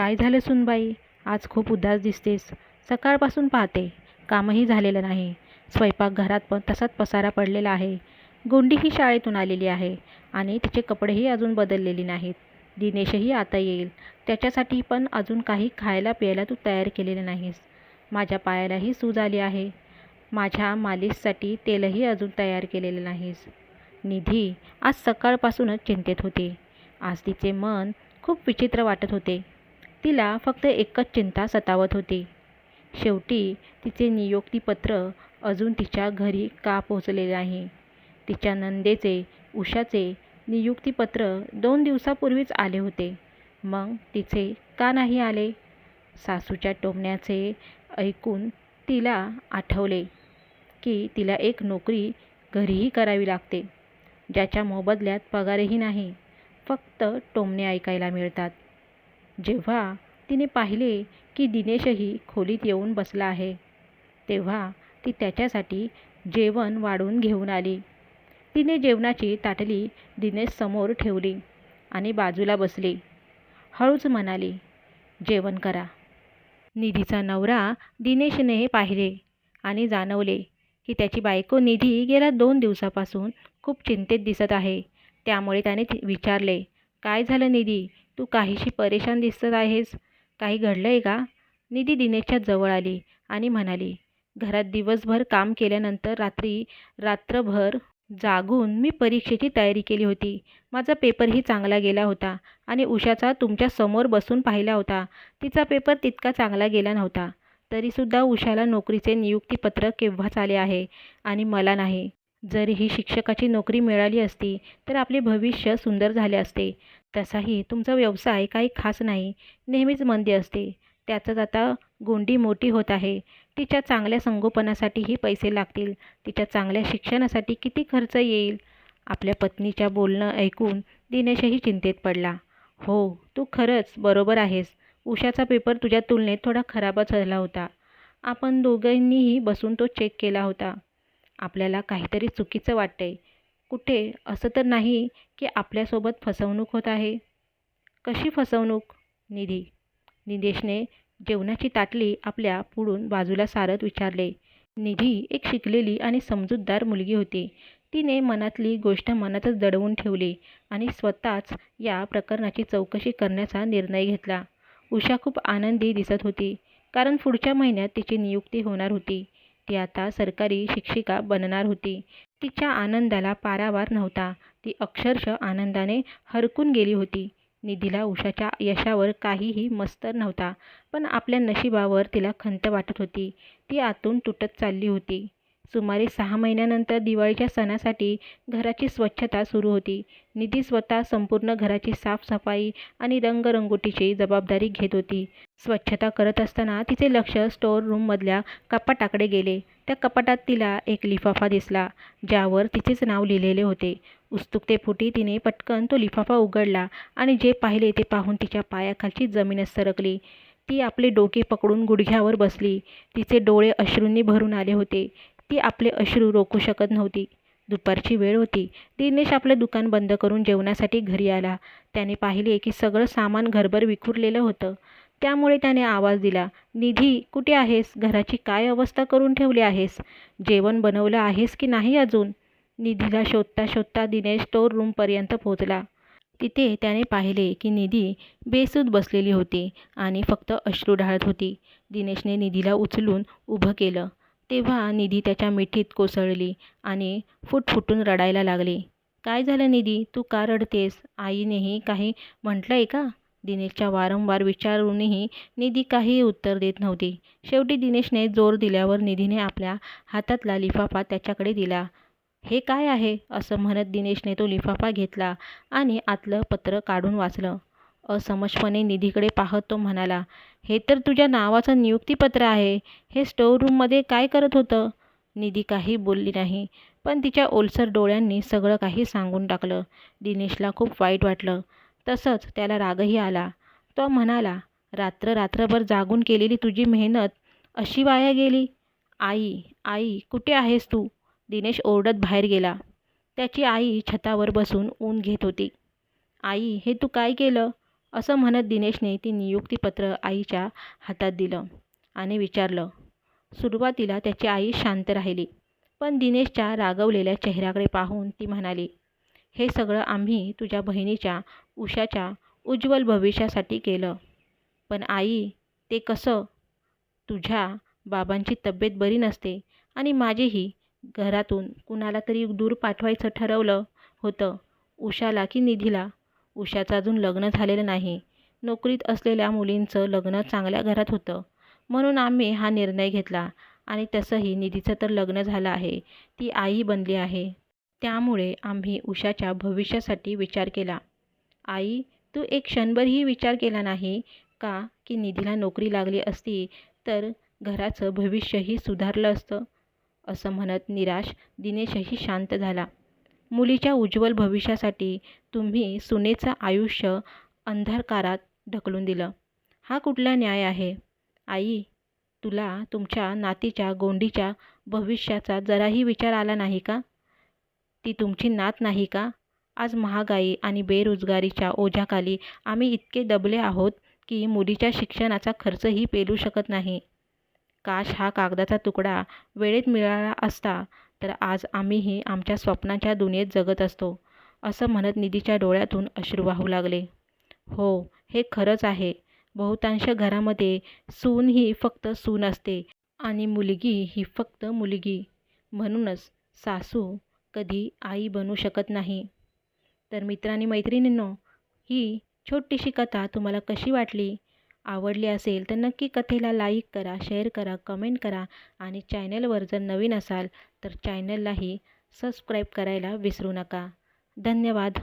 काय झालं सुनबाई? आज खूप उदास दिसतेस. सकाळपासून पाहते. कामही झालेलं नाही. स्वयंपाकघरात पण तसाच पसारा पडलेला आहे. गोंडीही शाळेतून आलेली आहे आणि तिचे कपडेही अजून बदललेली नाहीत. दिनेशही आता येईल. त्याच्यासाठी पण अजून काही खायला प्यायला तू तयार केलेलं नाहीस. माझ्या पायालाही सूज आली आहे. माझ्या मालिशसाठी तेलही अजून तयार केलेलं नाहीस. निधी आज सकाळपासूनच चिंतेत होती. आज तिचे मन खूप विचित्र वाटत होते. तिला फक्त एकच चिंता सतावत होती. शेवटी तिचे नियुक्तीपत्र अजून तिच्या घरी का पोहोचले नाही? तिच्या नंदेचे उषाचे नियुक्तीपत्र दोन दिवसापूर्वीच आले होते. मग तिचे का नाही आले? सासूच्या टोमण्याचे ऐकून तिला आठवले की तिला एक नोकरी घरीही करावी लागते ज्याच्या मोबदल्यात पगारही नाही फक्त टोमणे ऐकायला मिळतात. जेव्हा तिने पाहिले की दिनेशही खोलीत येऊन बसला आहे तेव्हा ती त्याच्यासाठी जेवण वाढून घेऊन आली. तिने जेवणाची ताटली दिनेशसमोर ठेवली आणि बाजूला बसली. हळूच म्हणाली जेवण करा. निधीचा नवरा दिनेशने पाहिले आणि जाणवले की त्याची बायको निधी गेल्या दोन दिवसापासून खूप चिंतेत दिसत आहे. त्यामुळे त्याने विचारले काय झालं निधी? तू काहीशी परेशान दिसत आहेस? काही घडलं आहे का? निधी दिनेशच्या जवळ आली आणि म्हणाली घरात दिवसभर काम केल्यानंतर रात्री रात्रभर जागून मी परीक्षेची तयारी केली होती. माझा पेपरही चांगला गेला होता आणि उषाचा तुमच्यासमोर बसून पाहिला होता. तिचा पेपर तितका चांगला गेला नव्हता. तरीसुद्धा उषाला नोकरीचे नियुक्तीपत्र केव्हाच आले आहे आणि मला नाही. जरी ही शिक्षकाची नोकरी मिळाली असती तर आपले भविष्य सुंदर झाले असते. तसाही तुमचा व्यवसाय काही खास नाही नेहमीच मंदी असते. त्याचंच आता गोंडी मोठी होत आहे. तिच्या चांगल्या संगोपनासाठीही पैसे लागतील. तिच्या चांगल्या शिक्षणासाठी किती खर्च येईल? आपल्या पत्नीच्या बोलणं ऐकून दिनेशही चिंतेत पडला. हो तू खरंच बरोबर आहेस. उषाचा पेपर तुझ्या तुलनेत थोडा खराबच झाला होता. आपण दोघांनीही बसून तो चेक केला होता. आपल्याला काहीतरी चुकीचं वाटतंय. कुठे? असं तर नाही की आपल्यासोबत फसवणूक होत आहे. कशी फसवणूक? निधी. निदेशने जेवणाची ताटली आपल्या पुढून बाजूला सारत विचारले. निधी एक शिकलेली आणि समजूतदार मुलगी होती. तिने मनातली गोष्ट मनातच दडवून ठेवली आणि स्वतःच या प्रकरणाची चौकशी करण्याचा निर्णय घेतला. उषा खूप आनंदी दिसत होती कारण पुढच्या महिन्यात तिची नियुक्ती होणार होती. ती आता सरकारी शिक्षिका बनणार होती. तिच्या आनंदाला पारावार नव्हता. ती अक्षरशः आनंदाने हरकून गेली होती. निधीला उषाच्या यशावर काहीही मस्तर नव्हता पण आपल्या नशिबावर तिला खंत वाटत होती. ती आतून तुटत चालली होती. सुमारे सहा महिन्यानंतर दिवाळीच्या सणासाठी घराची स्वच्छता सुरू होती. निधी स्वतः संपूर्ण घराची साफसफाई आणि रंगरंगोटीची जबाबदारी घेत होती. स्वच्छता करत असताना तिचे लक्ष स्टोअर रूममधल्या कपाटाकडे गेले. त्या कपाटात तिला एक लिफाफा दिसला ज्यावर तिचेच नाव लिहिलेले होते. उत्सुकतेपोटी तिने पटकन तो लिफाफा उघडला आणि जे पाहिले ते पाहून तिच्या पायाखालची जमीनच सरकली. ती आपले डोके पकडून गुडघ्यावर बसली. तिचे डोळे अश्रूंनी भरून आले होते. ती आपले अश्रू रोखू शकत नव्हती. दुपारची वेळ होती. दिनेश आपलं दुकान बंद करून जेवणासाठी घरी आला. त्याने पाहिले की सगळं सामान घरभर विखुरलेलं होतं. त्यामुळे त्याने आवाज दिला निधी कुठे आहेस? घराची काय अवस्था करून ठेवली आहेस? जेवण बनवलं आहेस की नाही अजून? निधीला शोधता शोधता दिनेश स्टोर रूमपर्यंत पोहोचला. तिथे त्याने पाहिले की निधी बेसूद बसलेली होती आणि फक्त अश्रू ढाळत होती. दिनेशने निधीला उचलून उभं केलं. तेव्हा निधी त्याच्या मिठीत कोसळली आणि फुटफुटून रडायला लागली. काय झालं निधी? तू का रडतेस? आईनेही काही म्हटलं आहे का? दिनेशच्या वारंवार विचारूनही निधी काहीही उत्तर देत नव्हती. शेवटी दिनेशने जोर दिल्यावर निधीने आपल्या हातातला लिफाफा त्याच्याकडे दिला. हे काय आहे? असं म्हणत दिनेशने तो लिफाफा घेतला आणि आतलं पत्र काढून वाचलं. असमजपणे निधीकडे पाहत तो म्हणाला. हे तर तुझ्या नावाचं नियुक्तीपत्र आहे. हे स्टोअर रूममध्ये काय करत होतं? निधी काही बोलली नाही पण तिच्या ओलसर डोळ्यांनी सगळं काही सांगून टाकलं. दिनेशला खूप वाईट वाटलं. तसंच त्याला रागही आला. तो म्हणाला रात्र रात्रभर जागून केलेली तुझी मेहनत अशी वाया गेली? आई आई कुठे आहेस तू? दिनेश ओरडत बाहेर गेला. त्याची आई छतावर बसून ऊन घेत होती. आई हे तू काय केलं? असं म्हणत दिनेशने ती नियुक्तीपत्र आईच्या हातात दिलं आणि विचारलं. सुरुवातीला त्याची आई शांत राहिली पण दिनेशच्या रागवलेल्या चेहऱ्याकडे पाहून ती म्हणाली हे सगळं आम्ही तुझ्या बहिणीच्या उषाच्या उज्ज्वल भविष्यासाठी केलं. पण आई ते कसं? तुझ्या बाबांची तब्येत बरी नसते आणि माझीही घरातून कुणाला तरी दूर पाठवायचं ठरवलं होतं. उषाला की निधीला? उषाचं अजून लग्न झालेलं नाही. नोकरीत असलेल्या मुलींचं लग्न चांगल्या घरात होतं. म्हणून आम्ही हा निर्णय घेतला आणि तसंही निधीचं तर लग्न झालं आहे. ती आई बनली आहे. त्यामुळे आम्ही उषाच्या भविष्यासाठी विचार केला. आई तू एक क्षणभरही विचार केला नाही का की निधीला नोकरी लागली असती तर घराचं भविष्यही सुधारलं असतं? असं म्हणत निराश दिनेशही शांत झाला. मुलीच्या उज्ज्वल भविष्यासाठी तुम्ही सुनेचं आयुष्य अंधारकारात ढकलून दिलं. हा कुठला न्याय आहे? आई तुला तुमच्या नातीच्या गोंडीच्या भविष्याचा जराही विचार आला नाही का? ती तुमची नात नाही का? आज महागाई आणि बेरोजगारीच्या ओझ्याखाली आम्ही इतके दबले आहोत की मुलीच्या शिक्षणाचा खर्चही पेलू शकत नाही. काश हा कागदाचा तुकडा वेळेत मिळाला असता तर आज आम्हीही आमच्या स्वप्नाच्या दुनियेत जगत असतो असं म्हणत निधीच्या डोळ्यातून अश्रू वाहू लागले. हो हे खरंच आहे. बहुतांश घरामध्ये सून ही फक्त सून असते आणि मुलगी ही फक्त मुलगी. म्हणूनच सासू कधी आई बनू शकत नाही. तर मित्रांनी मैत्रिणींनो ही छोटीशी कथा तुम्हाला कशी वाटली? आवडली असेल तर नक्की कथेला लाईक करा शेअर करा कमेंट करा आणि चॅनलवर जर नवीन असाल तर चॅनललाही सबस्क्राईब करायला विसरू नका. धन्यवाद.